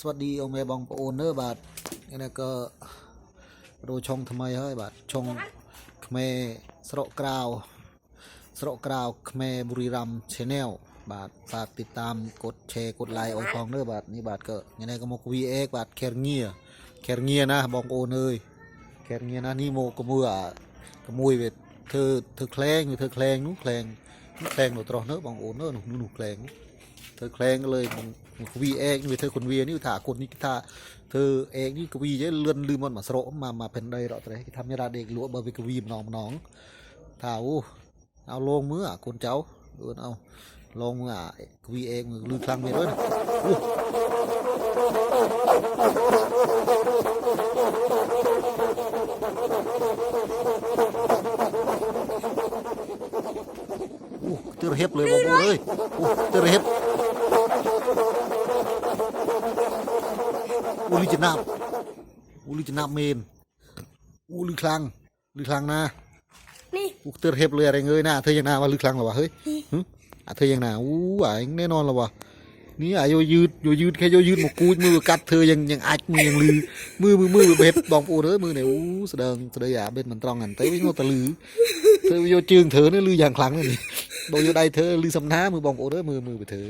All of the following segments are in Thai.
สวัสดีองค์แม่บองโอนเนอร์บาทนี่นะก็ดูชงทำไมเฮ้ยบาทชงขเมสระกราวสระกราวขเมบุรีรัมชแนลบาทฝากติดตามกดแชร์กดไลค์เอาทองเนอร์บาทนี่บาทก็ยังไงก็มาคุยเอ็กบาทแคร์เงียแคร์เงียนะบองโอนเอ้ยแคร์เงียนะนี่โมกมัวกมุยเวทเธอเธอแคลงอยู่เธอแคลงนู้แคลงนู้แคลงหนูตรอเนอร์บองโอนเนอร์หนูหนูแคลง เธอแคลงก็เลยมันวีเองนี่เธอคนวีนี่ถ่าคนนี้ถ่าเธอเองนี่กวีเยอะเลื่อนลืมมันมาสโรมามาเป็นได้หรอแต่ทำให้ราเด็กลัวเบอร์ไปกวีมน้องน้องถ่าอู้เอาลงมืออะคนเจ้าเออเอาลงมืออะกวีเองมือลืมคลังไปด้วยนะอู้เตือเฮ็บเลยบอกเลยอู้เตือเฮ็บ อูลิจะนับอูลิจะนับเมนอูลิคลังลือคลังนะนี่อูเตอร์เฮบเลยอะไรเงยหน้าเธอยังหนาว่าลือคลังเหรอวะเฮ้ยหึอะเธอยังหนาอู้อะแน่นอนเหรอวะนี่อะโยยืดโยยืดแค่โยยืดหมกกูดมือกัดเธอยังยังอัดมือยังลือมือมือมือเบ็ดบองปูเด้อมือเนี่ยอู้แสดงแสดงอย่าเบ็ดมันตรองกันเต้วิ่งโนตะลือเธอโยจึงเธอเนี่ยลืออย่างคลังเลยนี่บอกโยได้เธอลือสำน้ามือบองปูเด้อมือมือไปเธอ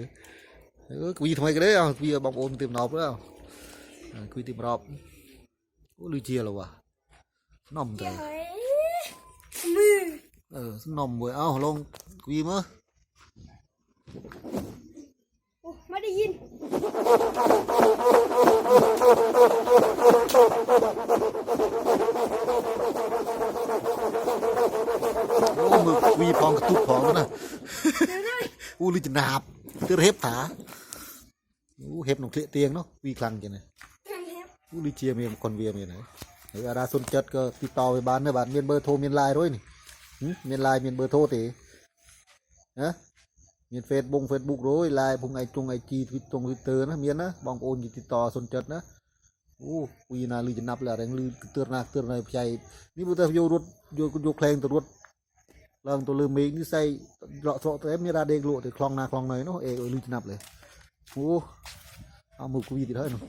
เออวีทำไมกันเด้อวีบองปูเต็มนอบแล้ว คุยติมรอบโอ้ลือเจียหรอวะนอมแต่เออนอมเว้ยเอ้าลงคุยมั้ยไม่ได้ยินโอ้มือวีพองกระตุกพองนะอู้ลือจนาบเตือเห็บถาอู้เห็บหนุ่มเคลียเตียงเนาะวีคลังจังเลย ដូចជាមានកុនវាមានហើយហើយអារ៉ាសុនចិត្តក៏ទីតវាបានដែរបាទមានប៊ឺធូមានឡាយរួយនេះមានឡាយមានប៊ឺធូទេណាមាន Facebook Facebook រួយឡាយភុងឯងជុង IG Twitter ណាមានណាបងប្អូនទីតសុនចិត្តណាអូពីណាលឺចំណាប់លះរៀងលឺទឿនណាទឿនណាផ្ទៃនេះបើទៅយករត់យកយកខ្លែងទៅរត់ឡើងទៅលើមេឃនេះស្អីរកស្រកទៅមានរ៉ាដេកលក់ទៅខ្លងណាខ្លងណៃនោះអេអើយលឺចំណាប់លេអូអមមកគូយទៀតហើយនោះ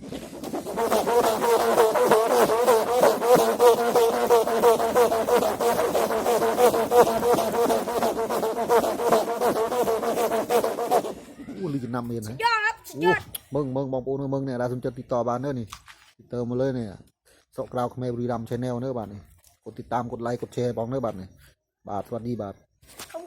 อจะนำเองนะยอดครับสุดโอ้ยอดมึงมึงบองปูนมึงเนี่ยเราสนใจติดต่อบ้านเนอะนี่ติดเติมมาเลยเนี่ยสกราวขมบุรีรัมย์ชแนลเนอะบ้านนี่กดติดตามกดไลค์กดแชร์บองเนอะบ้านนี่บาทสวัสดีบาทขอบ